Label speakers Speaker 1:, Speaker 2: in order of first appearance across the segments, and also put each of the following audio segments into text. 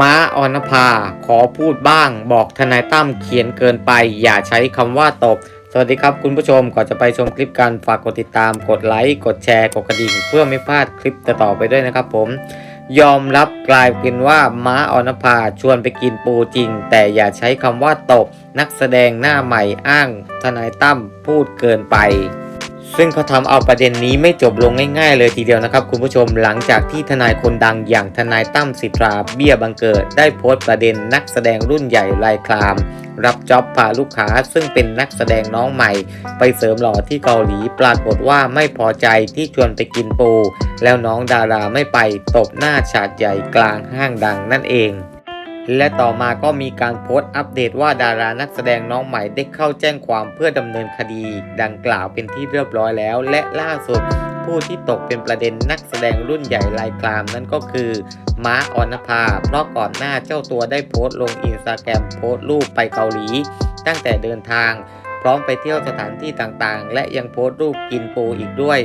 Speaker 1: ม้าออนภา ขอพูดบ้าง บอกทนายตั้มเขียนเกินไป อย่าใช้คำว่าตบ สวัสดีครับคุณผู้ชม ก่อนจะไปชมคลิปกัน ฝากกดติดตาม กดไลค์ กดแชร์ กดกระดิ่ง เพื่อไม่พลาดคลิปต่อๆไปด้วยนะครับผม ยอมรับกลายเป็นว่าม้าออนภาชวนไปกินปูจริง แต่อย่าใช้คำว่าตบ นักแสดงหน้าใหม่อ้าง ทนายตั้มพูดเกินไป ซึ่งเขาทำเอาประเด็นนี้ไม่จบลงง่ายๆ เลยทีเดียวนะครับ คุณผู้ชมหลังจากที่ทนายคนดังอย่างทนายตั้มสิทธาเบี้ยบังเกิด ได้โพสต์ประเด็นนักแสดงรุ่นใหญ่ลายคลาม รับจ็อบพาลูกค้าซึ่งเป็นนักแสดงน้องใหม่ ไปเสริมหล่อที่เกาหลีปรากฏว่าไม่พอใจที่ชวนไปกินปู แล้วน้องดาราไม่ไปตบหน้าฉาดใหญ่กลางห้างดังนั่นเอง และต่อมาก็มีการโพสต์อัปเดตว่าดารานักแสดงน้องใหม่ได้เข้าแจ้งความเพื่อดำเนินคดี ดังกล่าวเป็นที่เรียบร้อยแล้ว และล่าสุด ผู้ที่ตกเป็นประเด็นนักแสดงรุ่นใหญ่ลายกลามนั่นก็คือม้าออนภาเพราะก่อนหน้าเจ้าตัวได้โพสต์ลงอินสตาแกรมโพสต์รูปไปเกาหลี ตั้งแต่เดินทาง พร้อมไปเที่ยวสถานที่ต่างๆ และยังโพสต์รูปกินปูอีกด้วย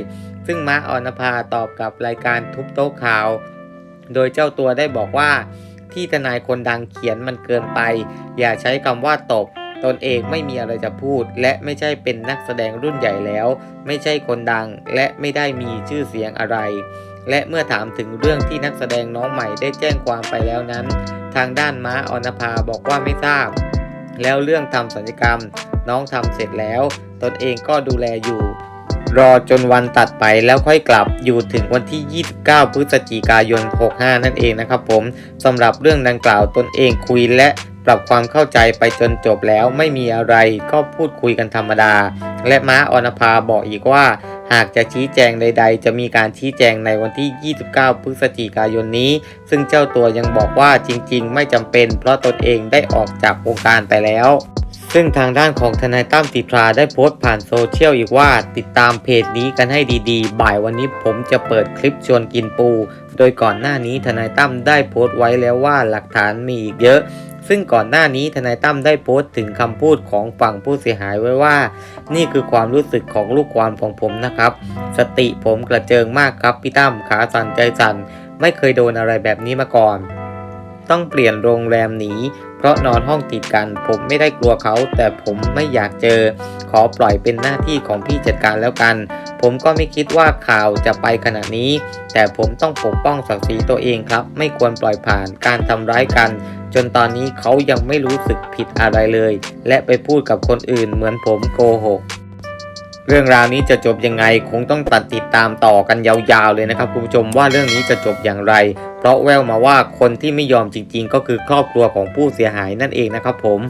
Speaker 1: ซึ่งม้าออนภาตอบกับรายการทุบโต๊ะข่าว โดยเจ้าตัวได้บอกว่า ที่ทนายคนดังเขียนมันเกินไป อย่าใช้คำว่าตบ ตนเองไม่มีอะไรจะพูด และไม่ใช่เป็นนักแสดงรุ่นใหญ่แล้ว ไม่ใช่คนดัง และไม่ได้มีชื่อเสียงอะไร และเมื่อถามถึงเรื่องที่นักแสดงน้องใหม่ได้แจ้งความไปแล้วนั้น ทางด้านม้าออนภาบอกว่าไม่ทราบ แล้วเรื่องทำสัญญกรรม น้องทำเสร็จแล้ว ตนเองก็ดูแลอยู่ รอจนวันตัดไปแล้วค่อยกลับอยู่ถึงวันที่ 29 พฤศจิกายน 65 นั่นเองนะครับผมสำหรับเรื่องดังกล่าวตนเองคุยและปรับความเข้าใจไปจนจบแล้วไม่มีอะไรก็พูดคุยกันธรรมดา และม้าออนภาบอกอีกว่า หากจะชี้แจงใด ๆ จะมีการชี้แจงในวันที่ 29 พฤศจิกายนนี้ ซึ่งเจ้าตัวยังบอกว่าจริง ๆ ไม่จำเป็น เพราะตนเองได้ออกจากวงการไปแล้ว ซึ่งทางด้านของทนายตั้มติตราได้โพสต์ผ่านโซเชียลอีกว่า ติดตามเพจนี้กันให้ดีๆ บ่ายวันนี้ผมจะเปิดคลิปชวนกินปู โดยก่อนหน้านี้ทนายตั้มได้โพสต์ไว้แล้วว่าหลักฐานมีอีกเยอะ ซึ่งก่อนหน้านี้ทนายตั้มได้โพสต์ถึงคำพูดของฝั่งผู้เสียหายไว้ว่า นี่คือความรู้สึกของลูกความของผมนะครับ สติผมกระเจิงมากครับพี่ตั้มขาสั่นใจสั่นไม่เคยโดนอะไรแบบนี้มาก่อน ต้องเปลี่ยนโรงแรมหนี ราะนอนห้องติดกัน ผมไม่ได้กลัวเขา แต่ผมไม่อยากเจอ ขอปล่อยเป็นหน้าที่ของพี่จัดการแล้วกัน ผมก็ไม่คิดว่าข่าวจะไปขนาดนี้ แต่ผมต้องปกป้องศักดิ์ศรีตัวเองครับ ไม่ควรปล่อยผ่านการทำร้ายกัน จนตอนนี้เขายังไม่รู้สึกผิดอะไรเลย และไปพูดกับคนอื่นเหมือนผมโกหก เรื่องราวนี้จะจบยังไงคงต้องตัดติดตามต่อกันยาวๆเลยนะครับคุณผู้ชมว่าเรื่องนี้จะจบอย่างไร เพราะแววมาว่าคนที่ไม่ยอมจริง ๆ ก็คือครอบครัวของผู้เสียหายนั่นเองนะครับผม